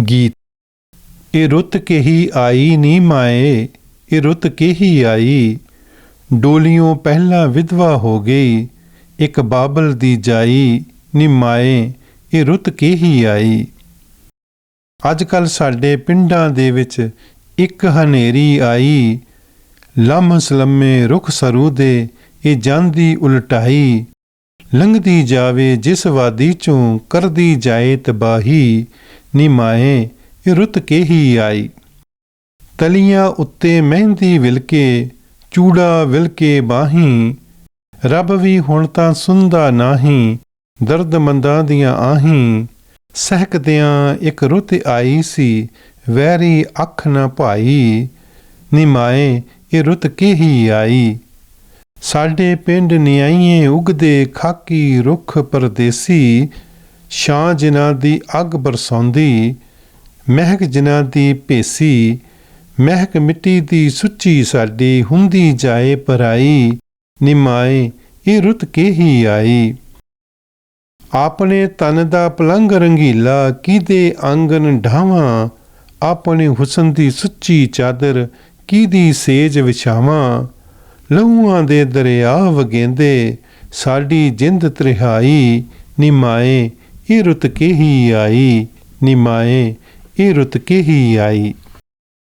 ਗੀਤ। ਇਹ ਰੁੱਤ ਕਹੀ ਆਈ ਨੀ ਮਾਏ, ਇਹ ਰੁੱਤ ਕਹੀ ਆਈ? ਡੋਲੀਆਂ ਪਹਿਲਾਂ ਵਿਧਵਾ ਹੋ ਗਈ, ਇੱਕ ਬਾਬਲ ਦੀ ਜਾਈ, ਨੀ ਮਾਏ, ਇਹ ਰੁੱਤ ਕਹੀ ਆਈ? ਅੱਜ ਕੱਲ ਸਾਡੇ ਪਿੰਡਾਂ ਦੇ ਵਿੱਚ ਇੱਕ ਹਨੇਰੀ ਆਈ ਲਮਸ ਲੰਮੇ ਰੁਖ ਸਰੂ ਦੇ, ਇਹ ਜਾਂਦੀ ਉਲਟਾਈ। ਲੰਘਦੀ ਜਾਵੇ ਜਿਸ ਵਾਦੀ ਚੋਂ, ਕਰਦੀ ਜਾਏ ਤਬਾਹੀ ਨਿਮਾਏ ਇਹ ਰੁੱਤ ਕਹੀ ਆਈ। ਤਲੀਆਂ ਉੱਤੇ ਮਹਿੰਦੀ ਵਿਲਕੇ, ਚੂੜਾ ਵਿਲਕੇ ਬਾਹੀਂ। ਰੱਬ ਵੀ ਹੁਣ ਤਾਂ ਸੁਣਦਾ ਨਾਹੀਂ ਦਰਦਮੰਦਾਂ ਦੀਆਂ ਆਹੀ। ਸਹਿਕਦਿਆਂ ਇੱਕ ਰੁੱਤ ਆਈ ਸੀ, ਵੈਰੀ ਅੱਖ ਨਾ ਭਾਈ। ਨਿਮਾਏ ਇਹ ਰੁੱਤ ਕਿਹੀ ਆਈ। ਸਾਡੇ ਪਿੰਡ ਨਿਆਈਏ ਉਗਦੇ ਖਾਕੀ ਰੁੱਖ ਪਰਦੇਸੀ। ਛਾਂ ਜਿਨ੍ਹਾਂ ਦੀ ਅੱਗ ਬਰਸਾਉਂਦੀ, ਮਹਿਕ ਜਿਨ੍ਹਾਂ ਦੀ ਭੇਸੀ, ਮਹਿਕ ਮਿੱਟੀ ਦੀ ਸੁੱਚੀ ਸਾਡੀ ਹੁੰਦੀ ਜਾਏ ਪਰਾਈ, ਨਿਮਾਏ, ਇਹ ਰੁੱਤ ਕੇ ਹੀ ਆਈ? ਆਪਣੇ ਤਨ ਦਾ ਪਲੰਗ ਰੰਗੀਲਾ ਕਿਦੇ ਅੰਗਨ ਢਾਵਾਂ? ਆਪਣੇ ਹੁਸਨ ਦੀ ਸੁੱਚੀ ਚਾਦਰ ਕਿਦੀ ਸੇਜ ਵਿਛਾਵਾਂ? ਲਹੂਆਂ ਦੇ ਦਰਿਆ ਵਗੇਂਦੇ, ਸਾਡੀ ਜਿੰਦ ਤ੍ਰਿਹਾਈ, ਨਿਮਾਏ ਇਹ ਰੁੱਤ ਕਿਹੀ ਆਈ ਨਿਮਾਏ ਇਹ ਰੁੱਤ ਹੀ ਆਈ।